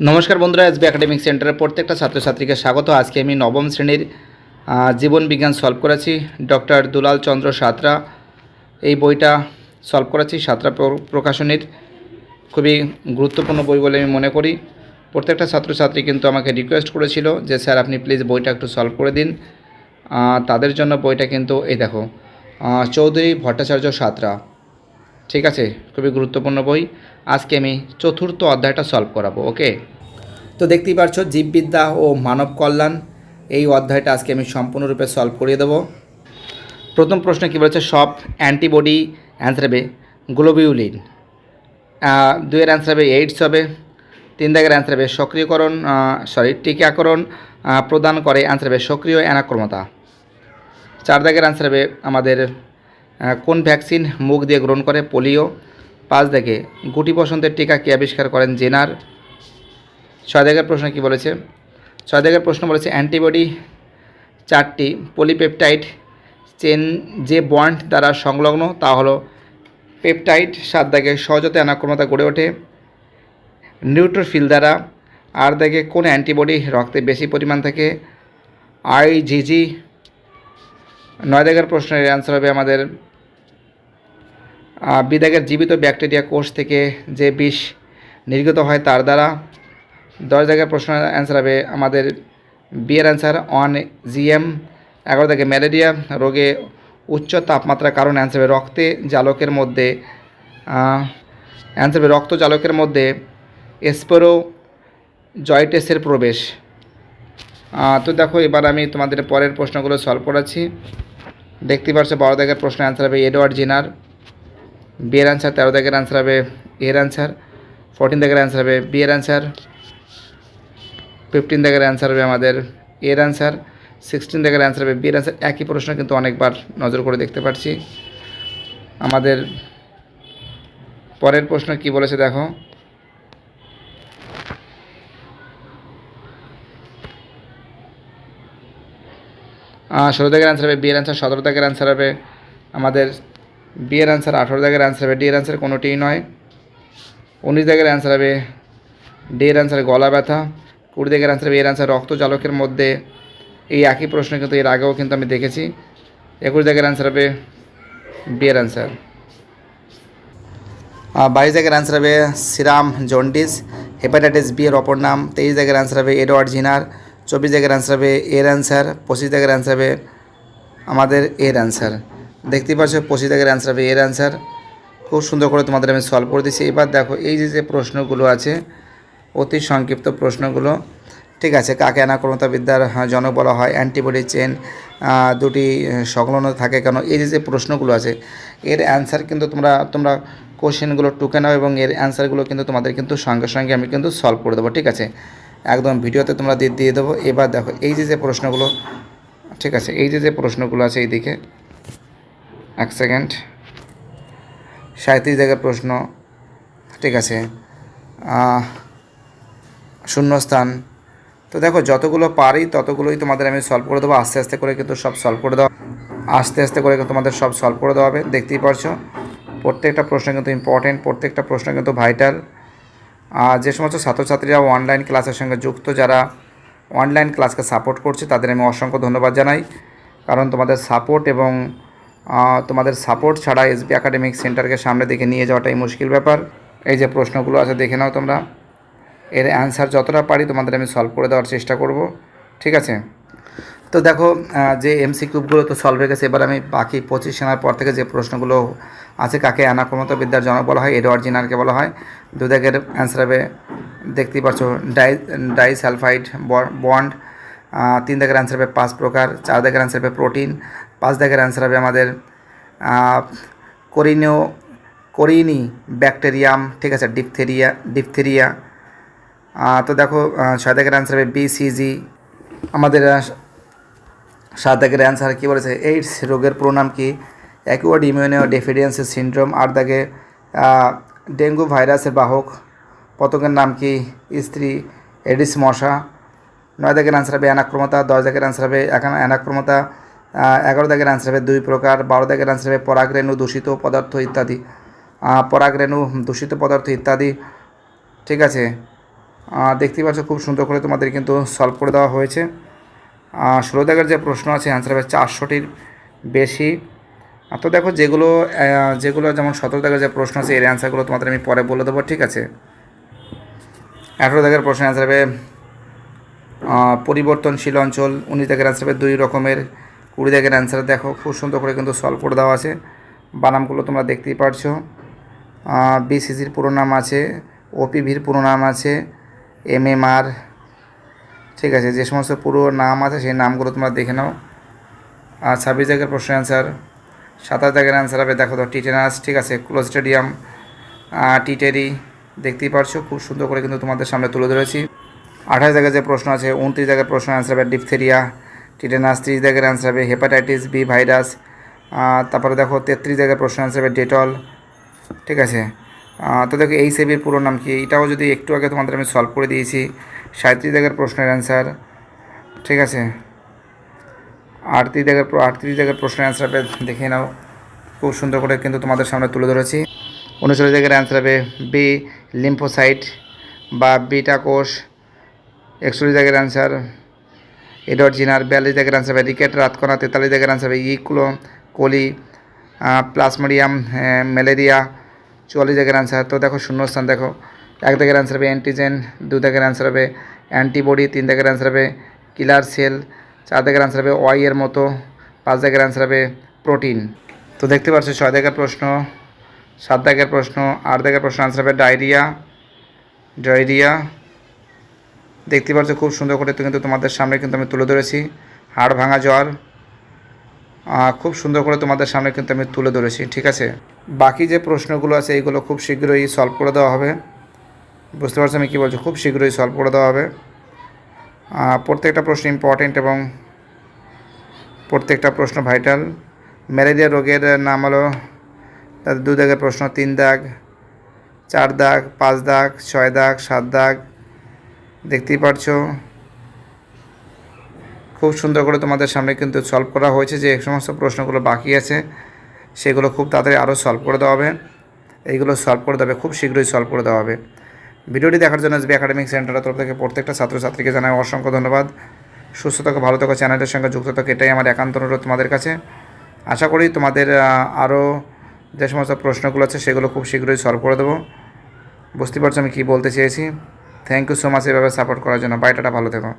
নমস্কার বন্ধুরা, SB academic সেন্টারের প্রত্যেকটা ছাত্রছাত্রীকে স্বাগত। আজকে আমি নবম শ্রেণির জীবন বিজ্ঞান সলভ করেছি। ডক্টর দুলাল চন্দ্র সাঁতরা এই বইটা সলভ করেছি, সাঁতরা প্র- প্রকাশনীর। খুবই গুরুত্বপূর্ণ বই বলে আমি মনে করি। প্রত্যেকটা ছাত্রছাত্রী কিন্তু আমাকে রিকোয়েস্ট করেছিল যে, স্যার, আপনি প্লিজ বইটা একটু সলভ করে দিন। তাদের জন্য বইটা কিন্তু এই দেখো চৌধুরী ভট্টাচার্য সাঁতরা। ঠিক আছে? খুবই গুরুত্বপূর্ণ বই। আজকে আমি চতুর্থ অধ্যায়টা সলভ করাবো ওকে তো দেখতেই পারছ, জীববিদ্যা ও মানব কল্যাণ, এই অধ্যায়টা আজকে আমি সম্পূর্ণরূপে সলভ করিয়ে দেবো। প্রথম প্রশ্ন কী বলেছে? সব অ্যান্টিবডি অ্যান্সার হবে গ্লোবিউলিন দুইয়ের অ্যান্সার হবে এইডস হবে, তিন দাগের অ্যান্সার হবে সক্রিয়করণ সরি টিকাকরণ প্রদান করে অ্যান্সার হবে সক্রিয় অ্যানাক্রমতা। চার দাগের অ্যান্সার হবে আমাদের কোন ভ্যাকসিন মুখ দিয়ে গ্রহণ করে? পোলিও পাঁচ দেখে গুটি বসন্তের টিকা কে আবিষ্কার করেন জেনার? ছয় দাগের প্রশ্ন কি বলেছে? ছয় দাগের প্রশ্ন বলেছে অ্যান্টিবডি চারটি পলিপেপটাইড চেন যে বন্ড দ্বারা সংলগ্ন, তা হলো পেপটাইড, সাত দাগে সহজতে অনাক্রমতা গড়ে ওঠে, নিউট্রোফিল দ্বারা আর দাগে কোন অ্যান্টিবডি রক্তে বেশি পরিমাণ থাকে আইজিজি নয় দাগের প্রশ্নের অ্যান্সার হবে আমাদের বিদাগের জীবিত ব্যাকটেরিয়া কোষ থেকে যে বিষ নির্গত হয় তার দ্বারা দশ জায়গার প্রশ্নের অ্যান্সার হবে আমাদের বিয়ের অ্যান্সার অন জিএম এগারো থেকে ম্যালেরিয়া, রোগে উচ্চ তাপমাত্রার কারণ অ্যান্সার হবে রক্তে জালকের মধ্যে অ্যান্সার হবে রক্ত জালকের মধ্যে এসপেরো জয়টেসের প্রবেশ তো দেখো, এবার আমি তোমাদের পরের প্রশ্নগুলো সলভ করাচ্ছি। দেখতে পাচ্ছ বারো দাগের প্রশ্ন অ্যান্সার হবে এডওয়ার্ড জিনার। বিয়ের অ্যান্সার তেরো দাগের অ্যান্সার হবে এর অ্যান্সার ফোরটিন দাগের অ্যান্সার হবে বিয়ের অ্যান্সার ফিফটিন দাগের অ্যান্সার হবে আমাদের এর অ্যান্সার সিক্সটিন দাগের অ্যান্সার হবে বিয়ের অ্যান্সার একই প্রশ্ন কিন্তু অনেকবার নজর করে দেখতে পাচ্ছি আমাদের পরের প্রশ্ন কি বলেছে দেখো? ষোলো দাগের অ্যান্সার হবে বিয়ের অ্যান্সার সতেরো দাগের অ্যান্সার হবে আমাদের বিয়ের অ্যান্সার আঠেরো দাগের অ্যান্সার হবে ডি এর অ্যান্সার কোনোটিই নয়। উনিশ দাগের অ্যান্সার হবে ডি এর অ্যান্সার গলা ব্যথা। কুড়ি দাগের অ্যান্সার হবে এর অ্যান্সার রক্ত জালকের মধ্যে। এই একই প্রশ্ন কিন্তু এর আগেও কিন্তু আমি দেখেছি। একুশ দাগের অ্যান্সার হবে বি এর অ্যান্সার বাইশ দাগের অ্যান্সার হবে সিরাম জন্ডিস। হেপাটাইটিস বি এর অপর নাম। তেইশ দাগের অ্যান্সার হবে এডওয়ার্ড জিনার। চব্বিশ দাগের অ্যান্সার হবে এর অ্যান্সার পঁচিশ দাগের অ্যান্সার হবে আমাদের এর অ্যান্সার দেখতেই পাচ্ছ পঁচিশ দাগের অ্যান্সার হবে। এর অ্যান্সার খুব সুন্দর করে তোমাদের আমি সলভ করে দিচ্ছি এবার দেখো এই যে যে প্রশ্নগুলো আছে অতি সংক্ষিপ্ত প্রশ্নগুলো ঠিক আছে কাকে অনাক্রমতা বিদ্যার হ্যাঁ, জনক বলা হয় অ্যান্টিবডি চেন দুটি সংলগ্ন থাকে কেন এই যে যে প্রশ্নগুলো আছে এর অ্যান্সার কিন্তু তোমরা তোমরা কোশ্চেনগুলো টুকে নাও এবং এর অ্যান্সারগুলো কিন্তু তোমাদের কিন্তু সঙ্গে সঙ্গে আমি কিন্তু সলভ করে দেবো ঠিক আছে? একদম ভিডিওতে তোমরা দিয়ে দিয়ে দেবো। এবার দেখো এই যে যে প্রশ্নগুলো ঠিক আছে এই যে যে প্রশ্নগুলো আছে এইদিকে এক সেকেন্ড। সাঁত্রিশ জায়গার প্রশ্ন। ঠিক আছে। শূন্যস্থান। তো দেখো, যতগুলো পারি ততগুলোই তোমাদের আমি সলভ করে দেবো। আস্তে আস্তে করে কিন্তু সব সলভ করে দেওয়া আস্তে আস্তে করে তোমাদের সব সলভ করে দেওয়া হবে। দেখতেই পারছ? প্রত্যেকটা প্রশ্ন কিন্তু ইম্পর্টেন্ট প্রত্যেকটা প্রশ্ন কিন্তু ভাইটাল আর যে সমস্ত ছাত্রছাত্রীরা অনলাইন ক্লাসের সঙ্গে যুক্ত, যারা অনলাইন ক্লাসকে সাপোর্ট করছে, তাদের আমি অসংখ্য ধন্যবাদ জানাই। কারণ তোমাদের সাপোর্ট এবং তোমাদের সাপোর্ট ছাড়া এসবি একাডেমিক সেন্টারকে সামনে দিকে নিয়ে যাওয়াটাই মুশকিল ব্যাপার। এই যে প্রশ্নগুলো আছে, দেখে নাও তোমরা। এর অ্যান্সার যতটা পারি তোমাদের আমি সলভ করে দেওয়ার চেষ্টা করব। ঠিক আছে? তো দেখো যে এমসি কিউবগুলো তো সলভ হয়ে গেছে, এবার আমি বাকি পঁচিশ সেনার পর থেকে যে প্রশ্নগুলো আছে, কাকে বিদ্যার জনক বলা হয় এডওয়ার্ড জিনারকে বলা হয় দুদাগের অ্যান্সার হবে, দেখতেই পাচ্ছ ডাই ডাইসালফাইড বন্ড তিন দাগের অ্যান্সার হবে পাঁচ প্রকার চার দাগের অ্যান্সার হবে প্রোটিন পাঁচ দাগের অ্যান্সার হবে আমাদের করিনিও, করিনি ব্যাকটেরিয়াম, ঠিক আছে ডিপথেরিয়া ডিপথেরিয়া তো দেখো ছয় দাগের অ্যান্সার হবে বিসিজি আমাদের সাত দাগের অ্যান্সার কী বলেছে? এইডস রোগের প্রণাম কি? অ্যাকুয়ার্ড ইমিউনিও ডেফিডিয়েন্সি সিনড্রোম আট দাগে ডেঙ্গু ভাইরাসের বাহক, পতঙ্গের নাম কি? স্ত্রী এডিস মশা, নয় দাগের অ্যান্সার হবে অ্যানাক্রমতা, দশ দাগের অ্যান্সার হবে এখন অ্যানাক্রমতা এগারো দাগের অ্যান্সার হবে দুই প্রকার বারো দাগের অ্যান্সার হবে পরাগরেণু দূষিত পদার্থ ইত্যাদি। পরাগরেণু দূষিত পদার্থ ইত্যাদি। ঠিক আছে? আহ, দেখতেই পাচ্ছ খুব সুন্দর করে তোমাদের কিন্তু সলভ করে দেওয়া হয়েছে। ষোলো দাগের যে প্রশ্ন আছে অ্যান্সার হবে চারশোটির বেশি। তো দেখো যেগুলো যেগুলো যেমন সতেরো দাগের যে প্রশ্ন আছে এর অ্যান্সারগুলো তোমাদের আমি পরে বলে দেবো ঠিক আছে? আঠেরো দাগের প্রশ্ন অ্যান্সার হবে পরিবর্তনশীল অঞ্চল। উনিশ দাগের অ্যান্সার হবে দুই রকমের। কুড়ি দাগের অ্যান্সার দেখো খুব সুন্দর করে কিন্তু সলভ করে দেওয়া আছে। বানামগুলো তোমরা দেখতেই পারছ। বিসিসির পুরো নাম আছে, ওপিভির পুরো নাম আছে, এমএমআর, ঠিক আছে, যে সমস্ত পুরো নাম আছে সেই নামগুলো তোমরা দেখে নাও। আর ছাব্বিশ জায়গার প্রশ্ন অ্যান্সার সাতাশ জায়গার অ্যান্সার হবে, দেখো তো, টিটেনাস, ঠিক আছে ক্লোস্টেডিয়াম টিটেরি, দেখতেই পারছ, খুব সুন্দর করে কিন্তু তোমাদের সামনে তুলে ধরেছি। আঠাশ জায়গায় যে প্রশ্ন আছে, উনত্রিশ জায়গার প্রশ্ন অ্যান্সার হবে, ডিপথেরিয়া টিটেনাস ত্রিশ জায়গার অ্যান্সার হবে হেপাটাইটিস বি ভাইরাস তারপরে দেখো তেত্রিশ জায়গার প্রশ্ন অ্যান্সার হবে ডেটল, ঠিক আছে? তো দেখো এই সেবির পুরো নাম কি? এটাও যদি একটু আগে তোমাদের আমি সলভ করে দিয়েছি সাঁত্রিশ জায়গার প্রশ্নের অ্যান্সার ঠিক আছে? আটত্রিশ জায়গার আটত্রিশ জায়গার প্রশ্নের অ্যান্সার হবে, দেখে নাও, খুব সুন্দর করে কিন্তু তোমাদের সামনে তুলে ধরেছি। উনচল্লিশ জায়গার অ্যান্সার হবে বি লিম্ফোসাইট বা বিটা কোষ, একচল্লিশ জায়গার অ্যান্সার এডওয়ার্ড জিনার বিয়াল্লিশ জায়গার অ্যান্সার হবে রিকেট রাতকণা তেতাল্লিশ জায়গার অ্যান্সার হবে ইকুলো কোলি প্লাসমোডিয়াম ম্যালেরিয়া চুয়াল্লিশ জায়গার অ্যান্সার তো দেখো শূন্যস্থান দেখো। এক দাগের অ্যান্সার হবে অ্যান্টিজেন, দু দাগের অ্যান্সার হবে অ্যান্টিবডি, তিন দাগের অ্যান্সার হবে কিলার সেল, চার দাগের অ্যান্সার হবে ওয়াই এর মতো, পাঁচ দাগের অ্যান্সার হবে প্রোটিন। তো দেখতে পাচ্ছ ছয় দাগের প্রশ্ন, সাত দাগের প্রশ্ন, আট দাগের প্রশ্ন অ্যান্সার হবে ডায়রিয়া ডায়রিয়া দেখতে পাচ্ছ, খুব সুন্দর করে কিন্তু তোমাদের সামনে কিন্তু আমি তুলে ধরেছি। হাড় ভাঙা জ্বর খুব সুন্দর করে তোমাদের সামনে কিন্তু আমি তুলে ধরেছি, ঠিক আছে? বাকি যে প্রশ্নগুলো আছে এইগুলো খুব শীঘ্রই সলভ করে দেওয়া হবে। বুঝতে পারছ আমি কী বলছি? খুব শীঘ্রই সলভ করে দেওয়া হবে। প্রত্যেকটা প্রশ্ন ইম্পর্টেন্ট এবং প্রত্যেকটা প্রশ্ন ভাইটাল ম্যালেরিয়া রোগের নাম হলো দু দাগের প্রশ্ন, তিন দাগ, চার দাগ, পাঁচ দাগ, ছয় দাগ, সাত দাগ দেখতেই পারছ। খুব সুন্দর করে তোমাদের সামনে কিন্তু সলভ করা হয়েছে যে সমস্ত প্রশ্নগুলো বাকি আছে, সেগুলো খুব তাড়াতাড়ি আরও সলভ করে দেওয়া হবে। এইগুলো সলভ করে হবে খুব শীঘ্রই সলভ করে দেওয়া হবে। ভিডিওটি দেখার জন্য এসবি একাডেমিক সেন্টারের তরফ থেকে প্রত্যেকটা ছাত্রছাত্রীকে জানাই অসংখ্য ধন্যবাদ। সুস্থ থাকো, ভালো থাকো, চ্যানেলের সঙ্গে যুক্ত থাকো, এটাই আমার একান্ত অনুরোধ তোমাদের কাছে। আশা করি তোমাদের আরও যে সমস্ত প্রশ্নগুলো আছে, সেগুলো খুব শীঘ্রই সলভ করে দেবো। বুঝতে পারছ আমি কী বলতে চেয়েছি? থ্যাংক ইউ সো মাচ এভাবে সাপোর্ট করার জন্য। বাইটাটা ভালো থেকো।